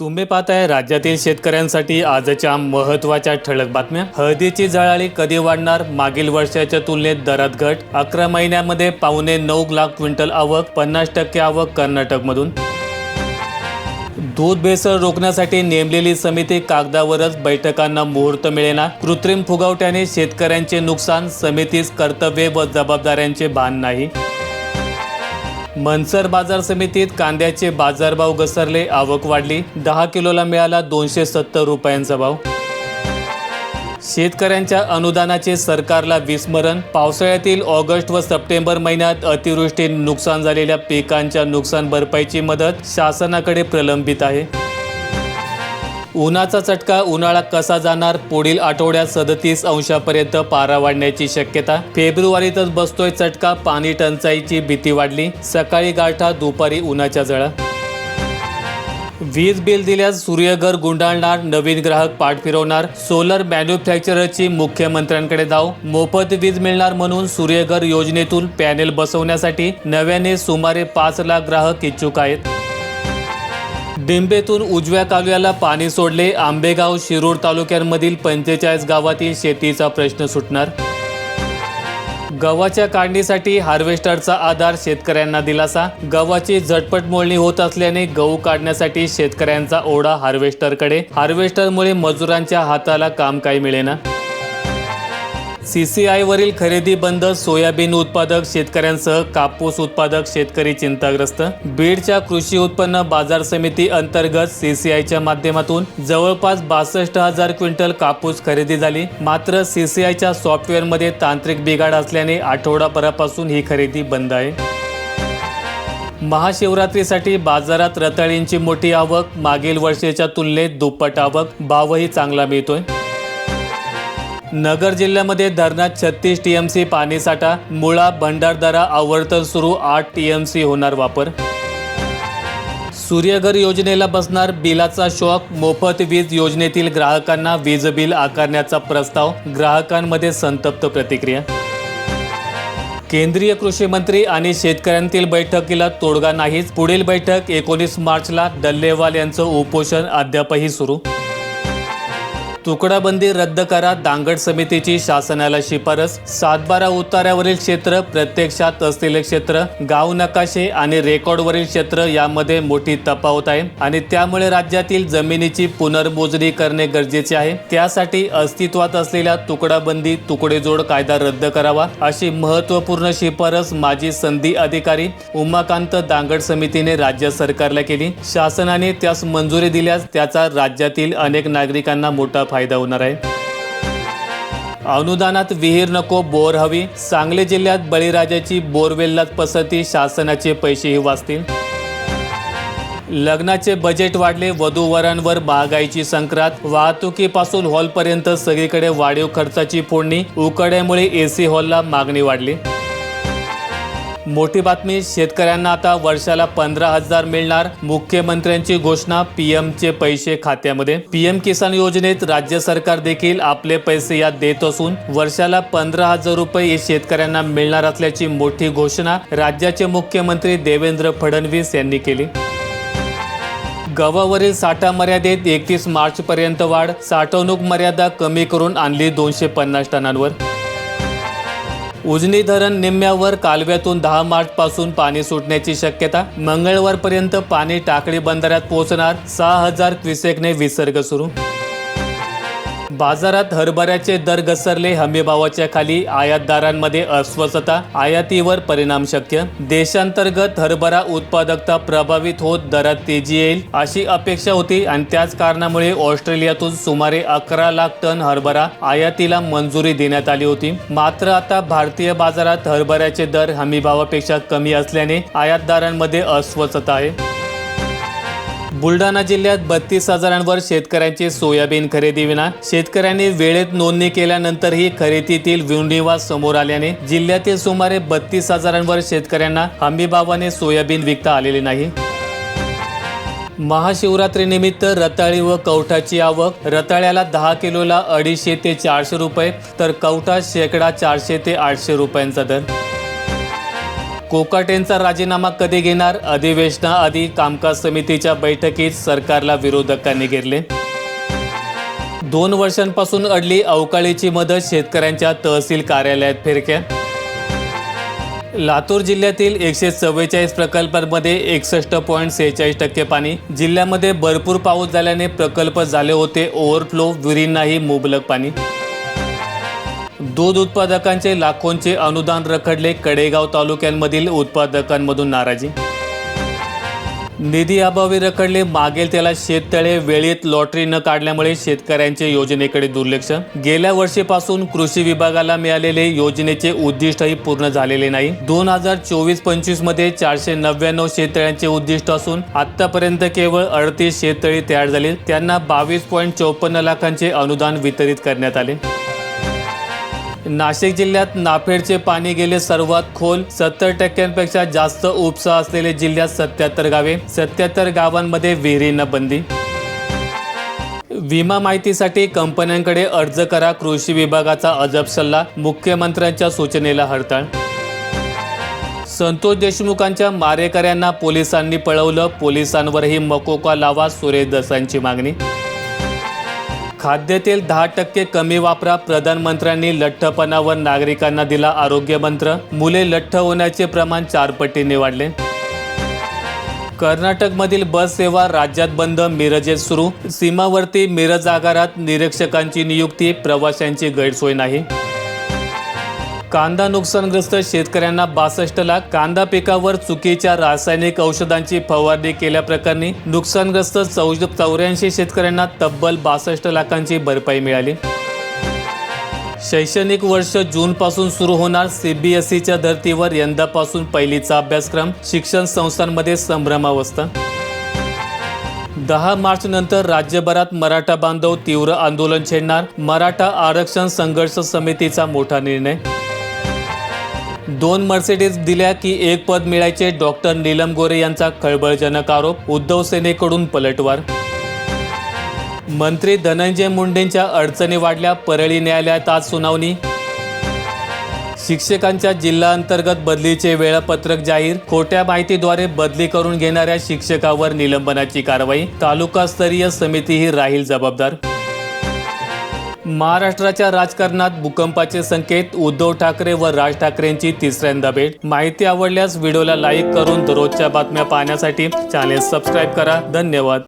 तुम्ही पाहताय राज्यातील शेतकऱ्यांसाठी आजच्या महत्त्वाच्या ठळक बातम्या. हळदीची जळाळी कधी वाढणार? मागील वर्षाच्या तुलनेत दरात घट. अकरा महिन्यामध्ये पावणे नऊ लाख क्विंटल आवक पन्नास टक्के आवक कर्नाटकमधून. दूध भेसळ रोखण्यासाठी नेमलेली समिती कागदावरच बैठकांना मुहूर्त मिळेना. कृत्रिम फुगवट्याने शेतकऱ्यांचे नुकसान समितीस कर्तव्य व जबाबदाऱ्यांचे भान नाही. मनसर बाजार समितीत कांद्याचे बाजारभाव घसरले आवक वाढली. दहा किलोला मिळाला दोनशे सत्तर रुपयांचा भाव. शेतकऱ्यांच्या अनुदानाचे सरकारला विस्मरण. पावसाळ्यातील ऑगस्ट व सप्टेंबर महिन्यात अतिवृष्टीने नुकसान झालेल्या पिकांच्या नुकसान भरपाईची मदत शासनाकडे प्रलंबित आहे. उन्हाचा चटका उन्हाळा कसा जाणार? पुढील आठवड्यात सदतीस अंशापर्यंत पारा वाढण्याची शक्यता. फेब्रुवारीतच बसतोय चटका पाणी टंचाईची भीती वाढली. सकाळी गारठा दुपारी उन्हाच्या जळा वीज बिल दिल्यास सूर्यघर गुंडाळणार नवीन ग्राहक पाठ फिरवणार. सोलर मॅन्युफॅक्चररची मुख्यमंत्र्यांकडे धाव मोफत वीज मिळणार म्हणून सूर्यघर योजनेतून पॅनेल बसवण्यासाठी नव्याने सुमारे पाच लाख ग्राहक इच्छुक आहेत. डिंबेतून उजव्या कालव्याला पाणी सोडले. आंबेगाव शिरूर तालुक्यांमधील पंचेचाळीस गावातील शेतीचा प्रश्न सुटणार. गव्हाच्या काढणीसाठी हार्वेस्टरचा आधार शेतकऱ्यांना दिलासा. गव्हाची झटपट मोडणी होत असल्याने गहू काढण्यासाठी शेतकऱ्यांचा ओढा हार्वेस्टरकडे. हार्वेस्टरमुळे मजुरांच्या हाताला काम काही मिळेना. सीसीआयवरील खरेदी बंद सोयाबीन उत्पादक शेतकऱ्यांसह कापूस उत्पादक शेतकरी चिंताग्रस्त. बीडच्या कृषी उत्पन्न बाजार समिती अंतर्गत सीसीआयच्या माध्यमातून जवळपास बासष्ट हजार क्विंटल कापूस खरेदी झाली. मात्र सीसीआयच्या सॉफ्टवेअरमध्ये तांत्रिक बिघाड असल्याने आठवडाभरापासून ही खरेदी बंद आहे. महाशिवरात्रीसाठी बाजारात रताळींची मोठी आवक मागील वर्षाच्या तुलनेत दुप्पट आवक भावही चांगला मिळतोय. नगर जिल्ह्यामध्ये धरणात छत्तीस टीएमसी पाणीसाठा मुळा भंडारदरा आवर्तन सुरू आठ टीएमसी होणार वापर. सूर्यघर योजनेला बसणार बिलाचा शॉक मोफत वीज योजनेतील ग्राहकांना वीज बिल आकारण्याचा प्रस्ताव ग्राहकांमध्ये संतप्त प्रतिक्रिया. केंद्रीय कृषी मंत्री आणि शेतकऱ्यांतील बैठकीला तोडगा नाहीच पुढील बैठक एकोणीस मार्चला डल्लेवाल यांचं उपोषण अद्यापही सुरू. तुकडाबंदी रद्द करा दांगड समितीची शासनाला शिफारस. सातबारा उताऱ्यावरील क्षेत्र प्रत्यक्षात असलेले क्षेत्र गाव नकाशे आणि रेकॉर्डवरील क्षेत्र यामध्ये मोठी तफावत आहे आणि त्यामुळे राज्यातील जमिनीची पुनर्मोजणी करणे गरजेचे आहे. त्यासाठी अस्तित्वात असलेल्या तुकडाबंदी तुकडेजोड कायदा रद्द करावा अशी महत्त्वपूर्ण शिफारस माजी संधी अधिकारी उमाकांत दांगड समितीने राज्य सरकारला केली. शासनाने त्यास मंजुरी दिल्यास त्याचा राज्यातील अनेक नागरिकांना मोठा फायदा फायदा होणार आहे. अनुदानात विहीर नको बोर हवी. सांगली जिल्ह्यात बळीराजाची बोरवेललाच पसंती शासनाचे पैसेही वाचतील. लग्नाचे बजेट वाढले वधूवरांवर महागाईची संक्रांत. वाहतुकीपासून हॉलपर्यंत सगळीकडे वाढीव खर्चाची फोडणी. उकड्यामुळे एसी हॉलला मागणी वाढली. मोठी बातमी शेतकऱ्यांना आता वर्षाला पंधरा हजार मिळणार मुख्यमंत्र्यांची घोषणा पीएमचे पैसे खात्यामध्ये. पीएम किसान योजनेत राज्य सरकार देखील आपले पैसे यात देत असून वर्षाला पंधरा हजार रुपये शेतकऱ्यांना मिळणार असल्याची मोठी घोषणा राज्याचे मुख्यमंत्री देवेंद्र फडणवीस यांनी केली. गव्हावरील साठा मर्यादेत एकतीस मार्च पर्यंत वाढ साठवणूक मर्यादा कमी करून आणली दोनशे पन्नास टनांवर. उजनी धरण निम्म्यावर कालव्यातून दहा मार्चपासून पाणी सुटण्याची शक्यता. मंगळवारपर्यंत पाणी टाकळी बंदरात पोहोचणार सहा हजार क्युसेकने विसर्ग सुरू. बाजारात हरभऱ्याचे दर घसरले हमीभावाच्या खाली आयातदारांमध्ये अस्वस्थता आयातीवर परिणाम शक्य. देशांतर्गत हरभरा उत्पादकता प्रभावित होत दरात तेजी येईल अशी अपेक्षा होती आणि त्याच कारणामुळे ऑस्ट्रेलियातून सुमारे अकरा लाख टन हरभरा आयातीला मंजुरी देण्यात आली होती. मात्र आता भारतीय बाजारात हरभऱ्याचे दर हमीभावापेक्षा कमी असल्याने आयातदारांमध्ये अस्वस्थता आहे. बुलढाणा जिल्ह्यात बत्तीस हजारांवर शेतकऱ्यांची सोयाबीन खरेदी विना शेतकऱ्यांनी वेळेत नोंदणी केल्यानंतरही खरेदीतील विवणीवाद समोर आल्याने जिल्ह्यातील सुमारे बत्तीस हजारांवर शेतकऱ्यांना हमीभावाने सोयाबीन विकता आलेले नाही. महाशिवरात्रीनिमित्त रताळी व कवठाची आवक रताळ्याला दहा किलोला अडीचशे ते चारशे रुपये तर कवठा शेकडा चारशे ते आठशे रुपयांचा दर. कोकाटेंचा राजीनामा कधी घेणार? अधिवेशनाआधी कामकाज समितीच्या बैठकीत सरकारला विरोधकांनी घेरले. दोन वर्षांपासून अडली अवकाळीची मदत शेतकऱ्यांच्या तहसील कार्यालयात फिरक्या. लातूर जिल्ह्यातील एकशे चव्वेचाळीस प्रकल्पांमध्ये एकसष्ट पॉईंट सेहेचाळीस टक्के पाणी. जिल्ह्यामध्ये भरपूर पाऊस झाल्याने प्रकल्प झाले होते. ओव्हरफ्लो विहिरींनाही मुबलक पाणी. दूध उत्पादकांचे लाखोंचे अनुदान रखडले कडेगाव तालुक्यांमधील उत्पादकांमधून नाराजी. निधी अभावी रखडले मागेल त्याला शेततळे वेळेत लॉटरी न काढल्यामुळे शेतकऱ्यांचे योजनेकडे दुर्लक्ष. गेल्या वर्षीपासून कृषी विभागाला मिळालेले योजनेचे उद्दिष्टही पूर्ण झालेले नाही. दोन हजार चोवीस पंचवीसमध्ये चारशे नव्याण्णव शेततळ्यांचे उद्दिष्ट असून आतापर्यंत केवळ अडतीस शेततळी तयार झाली. त्यांना बावीस पॉईंट चौपन्न लाखांचे अनुदान वितरित करण्यात आले. नाशिक जिल्ह्यात नाफेडचे पाणी गेले सर्वात खोल. सत्तर टक्क्यांपेक्षा जास्त उपसा असलेले जिल्ह्यात सत्याहत्तर गावे. सत्याहत्तर गावांमध्ये विहिरींना बंदी. विमा माहितीसाठी कंपन्यांकडे अर्ज करा. कृषी विभागाचा अजब सल्ला. मुख्यमंत्र्यांच्या सूचनेला हडताळ. संतोष देशमुखांच्या मारेकऱ्यांना पोलिसांनी पळवलं. पोलिसांवरही मकोका लावा सुरेश दसांची मागणी. खाद्यतेल दहा टक्के कमी वापरा प्रधानमंत्र्यांनी लठ्ठपणावर नागरिकांना दिला आरोग्य मंत्र. मुले लठ्ठ होण्याचे प्रमाण चार पटीने वाढले. कर्नाटकमधील बस सेवा राज्यात बंद मिरजेत सुरू. सीमावर्ती मिरज आगारात निरीक्षकांची नियुक्ती प्रवाशांची गैरसोय नाही. कांदा नुकसानग्रस्त शेतकऱ्यांना बासष्ट लाख कांदा पिकावर चुकीच्या रासायनिक औषधांची फवारणी केल्याप्रकरणी नुकसानग्रस्त चौ चौऱ्याऐंशी शेतकऱ्यांना तब्बल बासष्ट लाखांची भरपाई मिळाली. शैक्षणिक वर्ष जूनपासून सुरू होणार सीबीएसईच्या धर्तीवर यंदापासून पहिलीचा अभ्यासक्रम शिक्षण संस्थांमध्ये संभ्रमावस्था. दहा मार्च नंतर राज्यभरात मराठा बांधव तीव्र आंदोलन छेडणार मराठा आरक्षण संघर्ष समितीचा मोठा निर्णय. दोन मर्सिडीज दिल्या की एक पद मिळायचे डॉक्टर नीलम गोरे यांचा खळबळजनक आरोप उद्धव सेनेकडून पलटवार. मंत्री धनंजय मुंडेंच्या अडचणी वाढल्या परळी न्यायालयात आज सुनावणी. शिक्षकांच्या जिल्हा अंतर्गत बदलीचे वेळापत्रक जाहीर खोट्या माहितीद्वारे बदली करून घेणाऱ्या शिक्षकावर निलंबनाची कारवाई तालुकास्तरीय समितीही राहील जबाबदार. महाराष्ट्राच्या राजकारणात भूकंपाचे संकेत उद्धव ठाकरे व राज ठाकरेंची तिसऱ्यांदा भेट. माहिती आवडल्यास व्हिडिओला लाईक करून दररोजच्या बातम्या पाहण्यासाठी चॅनेल सबस्क्राईब करा. धन्यवाद.